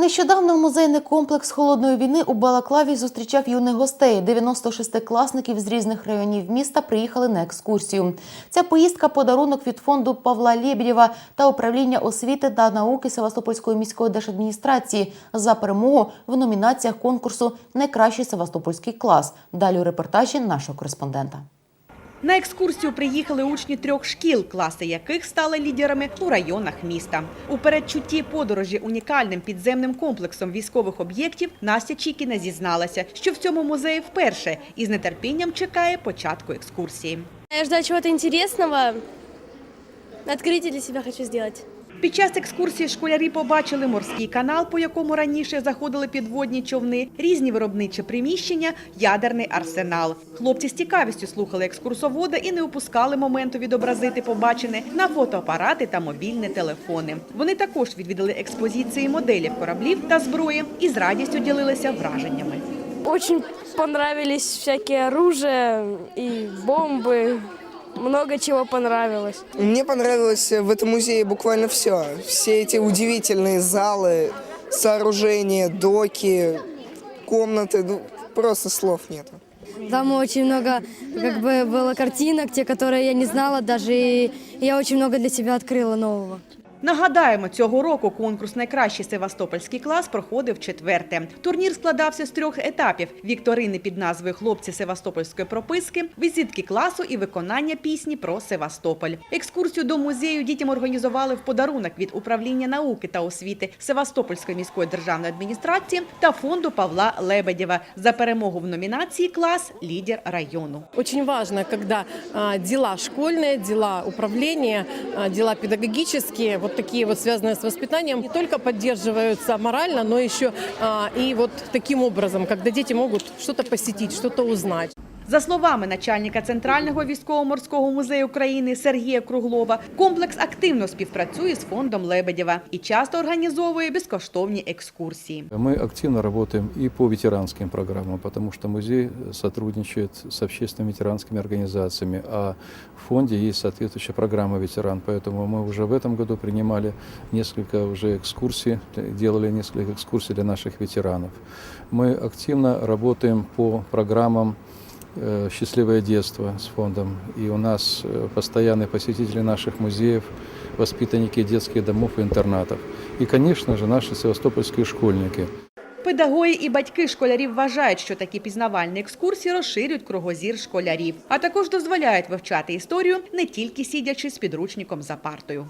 Нещодавно музейний комплекс холодної війни у Балаклаві зустрічав юних гостей. 96 класників з різних районів міста приїхали на екскурсію. Ця поїздка подарунок від фонду Павла Лєбєдєва та управління освіти та науки Севастопольської міської держадміністрації за перемогу в номінаціях конкурсу Найкращий Севастопольський клас. Далі у репортажі нашого кореспондента. На екскурсію приїхали учні трьох шкіл, класи яких стали лідерами у районах міста. У передчутті подорожі унікальним підземним комплексом військових об'єктів Настя Чікіна зізналася, що в цьому музеї вперше і з нетерпінням чекає початку екскурсії. Я ждала чего-то интересного. Открытие для себя хочу сделать. Під час екскурсії школярі побачили морський канал, по якому раніше заходили підводні човни, різні виробничі приміщення, ядерний арсенал. Хлопці з цікавістю слухали екскурсовода і не упускали моменту відобразити побачене на фотоапарати та мобільні телефони. Вони також відвідали експозиції моделів кораблів та зброї і з радістю ділилися враженнями. Очень понравились всякие оружия и бомбы Много чего понравилось. Мне понравилось в этом музее буквально все. Все эти удивительные залы, сооружения, доки, комнаты. Ну, просто слов нету. Там очень много как бы было картинок, те, которые я не знала даже, и я очень много для себя открыла нового. Нагадаємо, цього року конкурс «Найкращий севастопольський клас» проходив четверте. Турнір складався з трьох етапів: вікторини під назвою Хлопці Севастопольської прописки, візитки класу і виконання пісні про Севастополь. Екскурсію до музею дітям організували в подарунок від управління науки та освіти Севастопольської міської державної адміністрації та фонду Павла Лебедєва за перемогу в номінації Клас лідер району. Очень важно, когда а, дела школьные, дела управления, а, дела педагогические, вот такие вот связанные с воспитанием, не только поддерживаются морально, но еще а, и вот таким образом, когда дети могут что-то посетить, что-то узнать. За словами начальника Центрального військово-морського музею України Сергія Круглова, комплекс активно співпрацює з фондом Лебедєва і часто організовує безкоштовні екскурсії. Мы активно работаем и по ветеранским программам, потому что музей сотрудничает с общественными ветеранскими организациями, а в фонде есть соответствующая программа «Ветеран», поэтому мы уже в этом году принимали несколько уже экскурсий, делали несколько экскурсий для наших ветеранов. Мы активно работаем по программам э, «Счастливое детство» с фондом, и у нас э, постоянные посетители наших музеев, воспитанники детских домов и интернатов. И, конечно же, наши севастопольские школьники. Педагоги і батьки школярів вважають, що такі пізнавальні екскурсії розширюють кругозір школярів, а також дозволяють вивчати історію не тільки сидячи з підручником за партою.